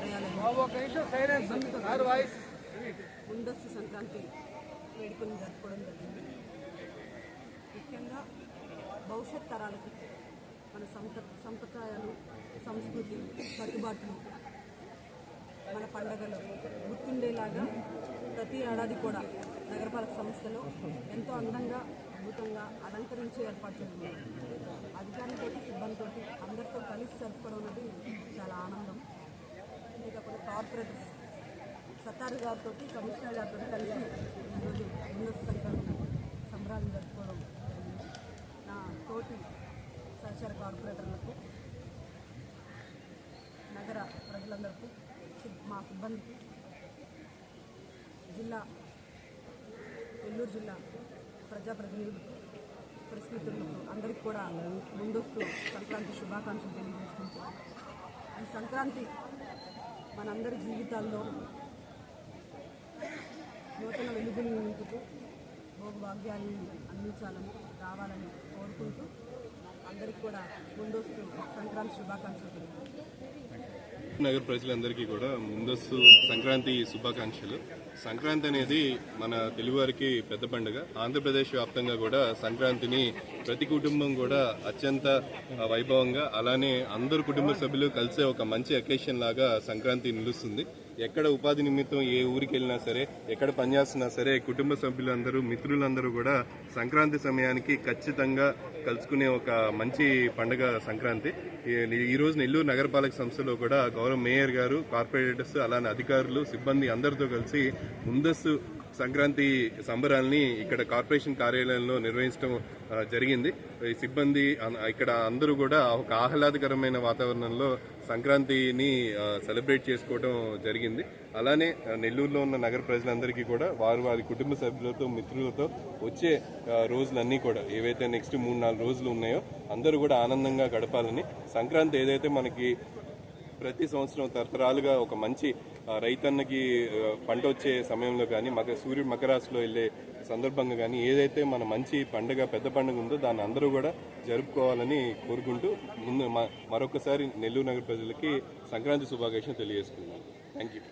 కార్యాలయంలో ముందస్తు సంక్రాంతి వేడుకలు జరుపుకోవడం జరిగింది. ముఖ్యంగా భవిష్యత్ తరాలకి మన సంత సంప్రదాయాలు సంస్కృతి కట్టుబాట్లు మన పండగలు గుర్తుండేలాగా ప్రతి ఏడాది కూడా నగరపాలక సంస్థలో ఎంతో అందంగా అద్భుతంగా అలంకరించే ఏర్పాట్లు ఉన్నాయి. అధికారులతో సిబ్బందితో అందరితో కలిసి జరుపుకోవడం అంతేకాకుండా సత్తారు గారితో కమిషనర్ గారితో కలిసి ఈరోజు ఉన్నత సంబరాలు జరుపుకోవడం నా తోటి సహచార కార్పొరేటర్లకు నగర ప్రజలందరికీ మా సిబ్బందికి జిల్లా నెల్లూరు జిల్లా ప్రజాప్రతినిధులకు పరిస్థితులకు అందరికీ కూడా ముందస్తు సంక్రాంతి శుభాకాంక్షలు తెలియజేసుకుంటూ ఈ సంక్రాంతి మనందరి జీవితాల్లో నూతన వెలుగులు నింపుతూ భోగభాగ్యాన్ని అందించాలని రావాలని కోరుకుంటూ అందరికీ కూడా ముందస్తు సంక్రాంతి శుభాకాంక్షలు నగర ప్రజలందరికీ కూడా ముందస్తు సంక్రాంతి శుభాకాంక్షలు. సంక్రాంతి అనేది మన తెలుగువారికి పెద్ద పండుగ. ఆంధ్రప్రదేశ్ వ్యాప్తంగా కూడా సంక్రాంతిని ప్రతి కుటుంబం కూడా అత్యంత వైభవంగా అలానే అందరు కుటుంబ సభ్యులు కలిసే ఒక మంచి అకేషన్ లాగా సంక్రాంతి నిలుస్తుంది. ఎక్కడ ఉపాధి నిమిత్తం ఏ ఊరికి వెళ్ళినా సరే ఎక్కడ పనిచేస్తున్నా సరే కుటుంబ సభ్యులందరూ మిత్రులందరూ కూడా సంక్రాంతి సమయానికి ఖచ్చితంగా కలుసుకునే ఒక మంచి పండుగ సంక్రాంతి. ఈరోజు నెల్లూరు నగరపాలక సంస్థలో కూడా గౌరవ మేయర్ గారు కార్పొరేటర్స్ అలానే అధికారులు సిబ్బంది అందరితో కలిసి ముందస్తు సంక్రాంతి సంబరాల్ని ఇక్కడ కార్పొరేషన్ కార్యాలయంలో నిర్వహించడం జరిగింది. ఈ సిబ్బంది అన్- ఇక్కడ అందరూ కూడా ఒక ఆహ్లాదకరమైన వాతావరణంలో సంక్రాంతిని సెలబ్రేట్ చేసుకోవడం జరిగింది. అలానే నెల్లూరులో ఉన్న నగర ప్రజలందరికీ కూడా వారు వారి కుటుంబ సభ్యులతో మిత్రులతో వచ్చే రోజులన్నీ కూడా ఏవైతే నెక్స్ట్ మూడు నాలుగు రోజులు ఉన్నాయో అందరూ కూడా ఆనందంగా గడపాలని సంక్రాంతి ఏదైతే మనకి ప్రతి సంవత్సరం తరతరాలుగా ఒక మంచి రైతన్నకి పంట వచ్చే సమయంలో కానీ మక సూర్యుడు మకరాశిలో వెళ్ళే సందర్భంగా కానీ ఏదైతే మన మంచి పండుగ పెద్ద పండుగ ఉందో దాన్ని అందరూ కూడా జరుపుకోవాలని కోరుకుంటూ ముందు మ- మరొకసారి నెల్లూరు నగర ప్రజలకి సంక్రాంతి శుభాకాంక్షలు తెలియజేసుకున్నాను థ్యాంక్ యూ